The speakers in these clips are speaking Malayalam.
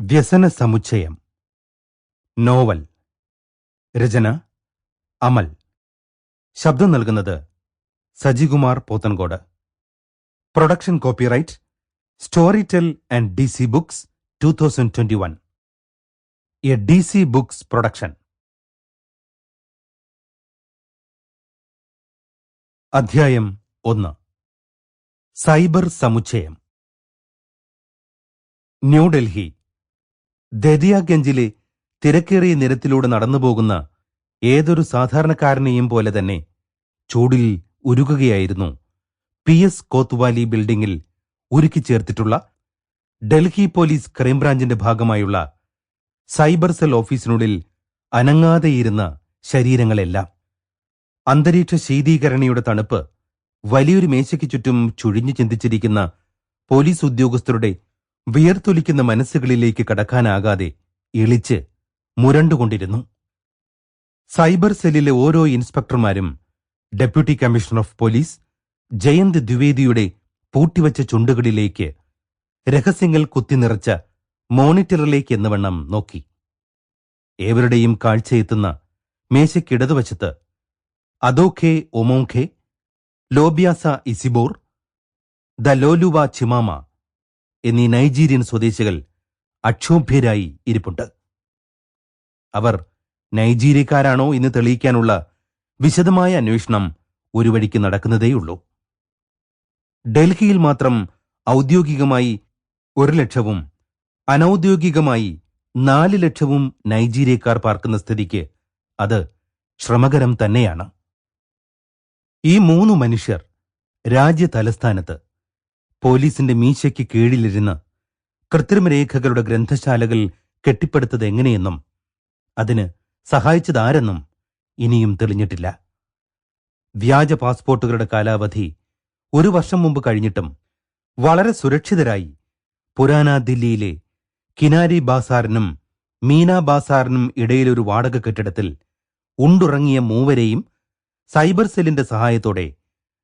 വ്യസന സമുച്ചയം. നോവൽ. രചന. അമൽ. ശബ്ദം നൽകുന്നത് Sajikumar Pothencode. Production copyright Storytel and D C books two thousand twenty one a D C books production അധ്യായം ഒന്ന്. സൈബർ സമുച്ചയം. ന്യൂഡൽഹി ദദിയാഗഞ്ചിലെ തിരക്കേറിയ നിരത്തിലൂടെ നടന്നുപോകുന്ന ഏതൊരു സാധാരണക്കാരനെയും പോലെ തന്നെ ചൂടിൽ ഉരുകുകയായിരുന്നു. പി. എസ്. കോത്വാലി ബിൽഡിംഗിൽ ഉരുക്കി ചേർത്തിട്ടുള്ള ഡൽഹി പോലീസ് ക്രൈംബ്രാഞ്ചിന്റെ ഭാഗമായുള്ള സൈബർ സെൽ ഓഫീസിനുള്ളിൽ അനങ്ങാതെയിരുന്ന ശരീരങ്ങളെല്ലാം. അന്തരീക്ഷ ശീതീകരണയുടെ തണുപ്പ് വലിയൊരു മേശയ്ക്ക് ചുറ്റും ചുഴിഞ്ഞു ചിന്തിച്ചിരിക്കുന്ന പോലീസ് ഉദ്യോഗസ്ഥരുടെ വിയർത്തൊലിക്കുന്ന മനസ്സുകളിലേക്ക് കടക്കാനാകാതെ ഇളിച്ച് മുരണ്ടുകൊണ്ടിരുന്നു. സൈബർ സെല്ലിലെ ഓരോ ഇൻസ്പെക്ടർമാരും deputy commissioner of police Jayant ദ്വിവേദിയുടെ പൂട്ടിവച്ച ചുണ്ടുകളിലേക്ക് രഹസ്യങ്ങൾ കുത്തിനിറച്ച മോണിറ്ററിലേക്ക് എന്നവണ്ണം നോക്കി. ഏവരുടെയും കാഴ്ചയെത്തുന്ന മേശയ്ക്കിടതുവശത്ത് അദോഖെ ഒമോഖെ ലോബ്യാസ ഇസിബോർ ദ ലോലുവ ചിമാമ എന്നീ നൈജീരിയൻ സ്വദേശികൾ അക്ഷോഭ്യരായി ഇരിപ്പുണ്ട്. അവർ നൈജീരിയക്കാരാണോ എന്ന് തെളിയിക്കാനുള്ള വിശദമായ അന്വേഷണം ഒരു വഴിക്ക് നടക്കുന്നതേയുള്ളൂ. ഡൽഹിയിൽ മാത്രം ഔദ്യോഗികമായി ഒരു ലക്ഷവും അനൌദ്യോഗികമായി നാല് ലക്ഷവും നൈജീരിയക്കാർ പാർക്കുന്ന സ്ഥിതിക്ക് അത് ശ്രമകരം തന്നെയാണ്. ഈ മൂന്ന് മനുഷ്യർ രാജ്യ തലസ്ഥാനത്ത് പോലീസിന്റെ മീശയ്ക്ക് കീഴിലിരുന്ന് കൃത്രിമരേഖകളുടെ ഗ്രന്ഥശാലകൾ കെട്ടിപ്പടുത്തത് എങ്ങനെയെന്നും അതിന് സഹായിച്ചതാരെന്നും ഇനിയും തെളിഞ്ഞിട്ടില്ല. വ്യാജ പാസ്പോർട്ടുകളുടെ കാലാവധി ഒരു വർഷം മുമ്പ് കഴിഞ്ഞിട്ടും വളരെ സുരക്ഷിതരായി പുരാന ദില്ലിയിലെ കിനാരി ബാസാറിനും മീന ബാസാറിനും ഇടയിലൊരു വാടക കെട്ടിടത്തിൽ ഉണ്ടുറങ്ങിയ മൂവരെയും സൈബർ സെല്ലിന്റെ സഹായത്തോടെ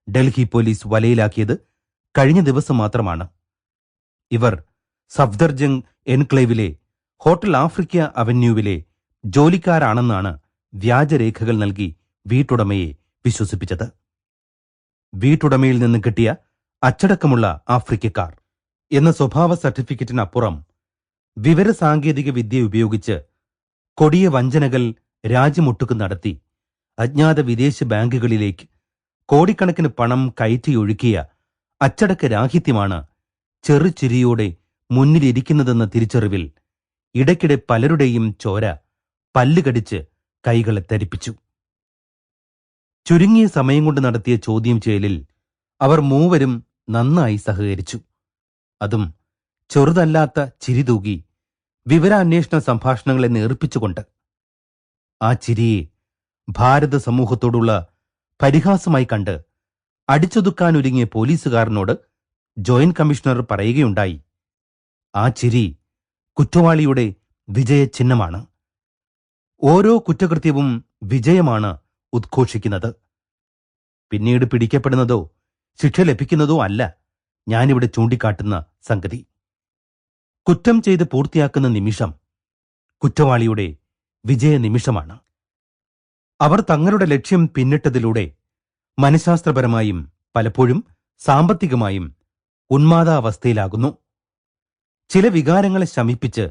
ഡൽഹി പോലീസ് വലയിലാക്കിയത് കഴിഞ്ഞ ദിവസം മാത്രമാണ്. ഇവർ സഫ്ദർജംഗ് എൻക്ലേവിലെ ഹോട്ടൽ ആഫ്രിക്ക അവന്യൂവിലെ ജോലിക്കാരാണെന്നാണ് വ്യാജരേഖകൾ നൽകി വീട്ടുടമയെ വിശ്വസിപ്പിച്ചത്. വീട്ടുടമയിൽ നിന്ന് കിട്ടിയ അച്ചടക്കമുള്ള ആഫ്രിക്കക്കാർ എന്ന സ്വഭാവ സർട്ടിഫിക്കറ്റിനപ്പുറം വിവരസാങ്കേതിക വിദ്യ ഉപയോഗിച്ച് കൊടിയ വഞ്ചനകൾ രാജ്യമൊട്ടുക്ക് നടത്തി അജ്ഞാത വിദേശ ബാങ്കുകളിലേക്ക് കോടിക്കണക്കിന് പണം കയറ്റിയൊഴുക്കിയ അച്ചടക്ക രാഹിത്യമാണ് ചെറുചിരിയോടെ മുന്നിലിരിക്കുന്നതെന്ന തിരിച്ചറിവിൽ ഇടയ്ക്കിടെ പലരുടെയും ചോര പല്ലുകടിച്ച് കൈകളെ തരിപ്പിച്ചു. ചുരുങ്ങിയ സമയം കൊണ്ട് നടത്തിയ ചോദ്യം ചെയ്യലിൽ അവർ മൂവരും നന്നായി സഹകരിച്ചു. അതും ചെറുതല്ലാത്ത ചിരി തൂകി വിവരാന്വേഷണ സംഭാഷണങ്ങളെ നേർപ്പിച്ചുകൊണ്ട്. ആ ചിരിയെ ഭാരത സമൂഹത്തോടുള്ള പരിഹാസമായി കണ്ട് അടിച്ചൊതുക്കാനൊരുങ്ങിയ പോലീസുകാരനോട് ജോയിന്റ് കമ്മീഷണർ പറയുകയുണ്ടായി. ആ ചിരി കുറ്റവാളിയുടെ വിജയചിഹ്നമാണ്. ഓരോ കുറ്റകൃത്യവും വിജയമാണ് ഉദ്ഘോഷിക്കുന്നത്. പിന്നീട് പിടിക്കപ്പെടുന്നതോ ശിക്ഷ ലഭിക്കുന്നതോ അല്ല ഞാനിവിടെ ചൂണ്ടിക്കാട്ടുന്ന സംഗതി. കുറ്റം ചെയ്ത് പൂർത്തിയാക്കുന്ന നിമിഷം കുറ്റവാളിയുടെ വിജയനിമിഷമാണ്. അവർ തങ്ങളുടെ ലക്ഷ്യം പിന്നിട്ടതിലൂടെ മനഃശാസ്ത്രപരമായും പലപ്പോഴും സാമ്പത്തികമായും ഉന്മാദാവസ്ഥയിലാകുന്നു. ചില വികാരങ്ങളെ ശമിപ്പിച്ച്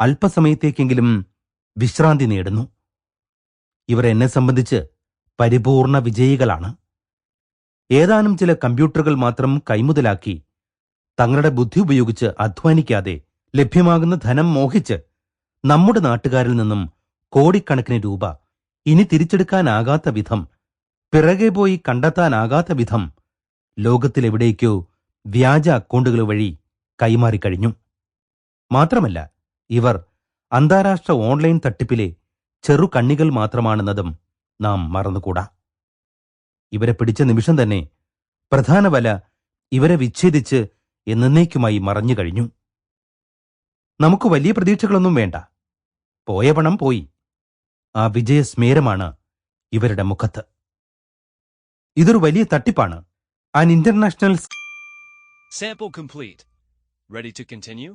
അല്പസമയത്തേക്കെങ്കിലും വിശ്രാന്തി നേടുന്നു. ഇവർ എന്നെ സംബന്ധിച്ച് പരിപൂർണ വിജയികളാണ്. ഏതാനും ചില കമ്പ്യൂട്ടറുകൾ മാത്രം കൈമുതലാക്കി തങ്ങളുടെ ബുദ്ധി ഉപയോഗിച്ച് അധ്വാനിക്കാതെ ലഭ്യമാകുന്ന ധനം മോഹിച്ച് നമ്മുടെ നാട്ടുകാരിൽ നിന്നും കോടിക്കണക്കിന് രൂപ ഇനി തിരിച്ചെടുക്കാനാകാത്ത വിധം പിറകെ പോയി കണ്ടെത്താനാകാത്ത വിധം ലോകത്തിലെവിടേക്കോ വ്യാജ അക്കൗണ്ടുകൾ വഴി കൈമാറിക്കഴിഞ്ഞു മാത്രമല്ല ഇവർ അന്താരാഷ്ട്ര ഓൺലൈൻ തട്ടിപ്പിലെ ചെറുകണ്ണികൾ മാത്രമാണെന്നതും നാം മറന്നുകൂടാ. ഇവരെ പിടിച്ച നിമിഷം തന്നെ പ്രധാന വല ഇവരെ വിച്ഛേദിച്ച് എന്നേക്കുമായി മറഞ്ഞു കഴിഞ്ഞു. നമുക്ക് വലിയ പ്രതീക്ഷകളൊന്നും വേണ്ട. പോയ പണം പോയി. ആ വിജയസ്മേരമാണ് ഇവരുടെ മുഖത്ത്. ഇതൊരു വലിയ തട്ടിപ്പാണ് an international Sample complete. Ready to continue?